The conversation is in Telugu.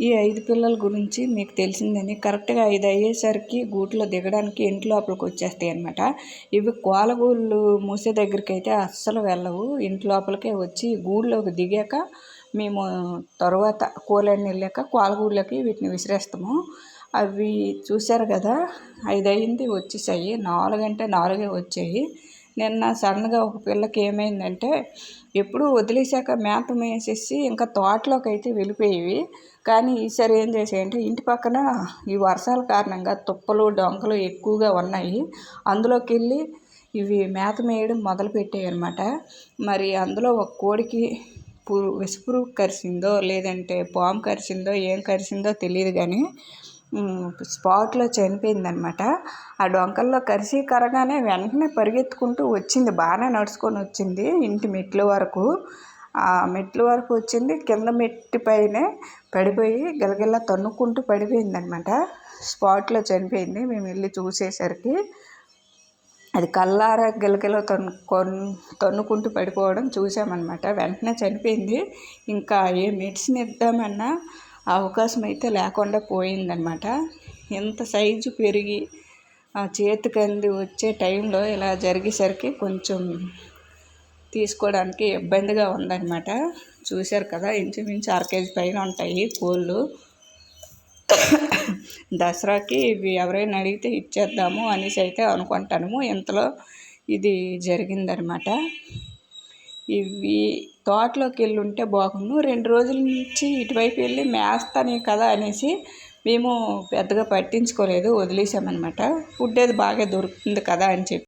ఈ ఐదు పిల్లల గురించి మీకు తెలిసిందని కరెక్ట్గా ఐదు అయ్యేసరికి గూట్లో దిగడానికి ఇంటి లోపలికి వచ్చేస్తాయి అనమాట ఇవి కోలగూళ్ళు మూసే దగ్గరికి అయితే అస్సలు వెళ్ళవు. ఇంటి లోపలికే వచ్చి గూళ్ళోకి దిగాక మేము తర్వాత కోలన్నీ వెళ్ళాక కోలగూళ్ళకి వీటిని విసిరేస్తాము. అవి చూశారు కదా ఐదు అయింది వచ్చేసాయి. నాలుగంటే నాలుగే వచ్చాయి. నిన్న సడన్గా ఒక పిల్లకి ఏమైందంటే ఎప్పుడు వదిలేసాక మేత మేసేసి ఇంకా తోటలోకి అయితే వెళ్ళిపోయేవి. కానీ ఈసారి ఏం చేసాయంటే ఇంటి పక్కన ఈ వర్షాల కారణంగా తుప్పలు డొంకలు ఎక్కువగా ఉన్నాయి. అందులోకి వెళ్ళి ఇవి మేత మేయడం మొదలుపెట్టాయి అనమాట మరి అందులో ఒక కోడికి పురు విషపురుగు కరిసిందో లేదంటే పాము కరిసిందో ఏం కరిసిందో తెలియదు కానీ స్పాట్లో చనిపోయిందనమాట. ఆ డొంకల్లో కరిసి కరగానే వెంటనే పరిగెత్తుకుంటూ వచ్చింది. బాగానే నడుచుకొని వచ్చింది ఇంటి మెట్ల వరకు. ఆ మెట్ల వరకు వచ్చింది. కింద మెట్టి పైనే పడిపోయి గలగల తన్నుకుంటూ పడిపోయిందనమాట. స్పాట్లో చనిపోయింది. మేము వెళ్ళి చూసేసరికి అది కల్లార గిలగిల తన్నుకొని తన్నుకుంటూ పడిపోవడం చూసామన్నమాట వెంటనే చనిపోయింది. ఇంకా ఏ మెడిసిన్ ఇద్దామన్నా అవకాశం అయితే లేకుండా పోయిందనమాట ఎంత సైజు పెరిగి ఆ చేతికంది వచ్చే టైంలో ఇలా జరిగేసరికి కొంచెం తీసుకోవడానికి ఇబ్బందిగా ఉందన్నమాట. చూశారు కదా ఇంచుమించు అర కేజీ పైన ఉంటాయి కోళ్ళు. దసరాకి ఇవి ఎవరైనా అడిగితే ఇచ్చేద్దాము అనేసి అయితే అనుకుంటాము ఇంతలో ఇది జరిగిందనమాట ఇవి తోటలోకి వెళ్ళి ఉంటే బాగుండు. రెండు రోజుల నుంచి ఇటువైపు వెళ్ళి మేస్తానే కదా అనేసి మేము పెద్దగా పట్టించుకోలేదు వదిలేసామన్నమాట. ఫుడ్ అది బాగా దొరుకుతుంది కదా అని చెప్పి.